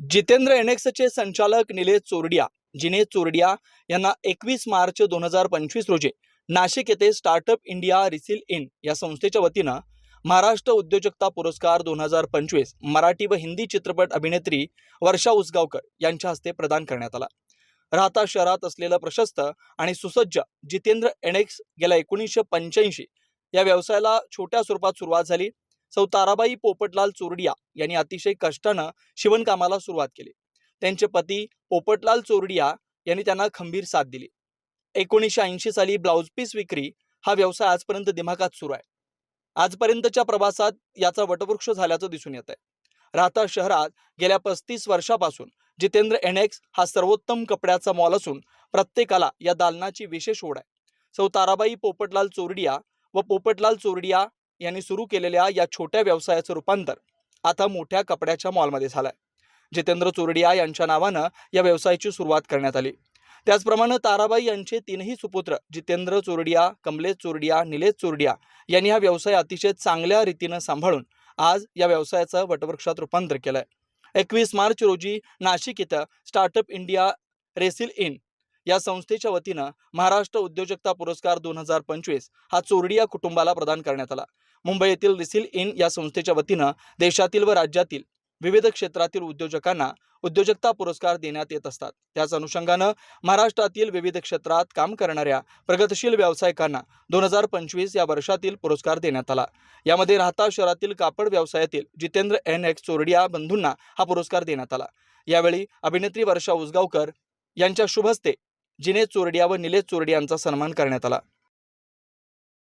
जितेंद्र एनेक्सचे संचालक निलेश चोरडिया जिने चोरडिया यांना एकवीस मार्च दोन हजार पंचवीस रोजी नाशिक येथे स्टार्टअप इंडिया रिसील इन या संस्थेच्या वतीनं महाराष्ट्र उद्योजकता पुरस्कार दोन हजार पंचवीस मराठी व हिंदी चित्रपट अभिनेत्री वर्षा उसगावकर यांच्या हस्ते प्रदान करण्यात आला. राहता शहरात असलेलं प्रशस्त आणि सुसज्ज जितेंद्र एनेक्स गेल्या एकोणीसशे पंच्याऐंशी या व्यवसायाला छोट्या स्वरूपात सुरुवात झाली. सौ ताराबाई पोपटलाल चोरडिया यांनी अतिशय कष्टानं शिवणकामाला सुरुवात केली. त्यांचे पती पोपटलाल चोरडिया यांनी त्यांना खंबीर साथ दिली. एकोणीसशे ऐंशी साली ब्लाऊज पीस विक्री हा व्यवसाय आजपर्यंत दिमागात सुरू आहे. आजपर्यंतच्या प्रवासात याचा वटवृक्ष झाल्याचं दिसून येत आहे राहता शहरात गेल्या पस्तीस वर्षापासून जितेंद्र एनेक्स हा सर्वोत्तम कपड्याचा मॉल असून प्रत्येकाला या दालनाची विशेष ओढ आहे. सौ ताराबाई पोपटलाल चोरडिया व पोपटलाल चोरडिया यांनी सुरू केलेल्या या छोट्या व्यवसायाचं रूपांतर आता मोठ्या कपड्याच्या मॉलमध्ये झालंय. जितेंद्र चोरडिया यांच्या नावानं या व्यवसायाची सुरुवात करण्यात आली. त्याचप्रमाणे ताराबाई यांचे तीनही सुपुत्र जितेंद्र चोरडिया कमलेश चोरडिया निलेश चोरडिया यांनी हा व्यवसाय अतिशय चांगल्या रीतीनं सांभाळून आज या व्यवसायाचं वटवृक्षात रूपांतर केलं आहे एकवीस मार्च रोजी नाशिक इथं स्टार्टअप इंडिया रेसिल इन या संस्थेच्या वतीनं महाराष्ट्र उद्योजकता पुरस्कार दोन हजार पंचवीस हा चोरडिया कुटुंबाला प्रदान करण्यात आला. मुंबई येथील रिसिल इन या संस्थेच्या वतीनं देशातील व राज्यातील विविध क्षेत्रातील उद्योजकांना उद्योजकता पुरस्कार देण्यात येत असतात. त्याच अनुषंगानं महाराष्ट्रातील विविध क्षेत्रात काम करणाऱ्या प्रगतशील व्यावसायिकांना दोन हजार पंचवीस या वर्षातील पुरस्कार देण्यात आला. यामध्ये राहता शहरातील कापड व्यवसायातील जितेंद्र एन एक्स चोरडिया बंधूंना हा पुरस्कार देण्यात आला. यावेळी अभिनेत्री वर्षा उसगावकर यांच्या शुभस्ते जिने चोरडिया व निलेश चोरडिया यांचा सन्मान करण्यात आला.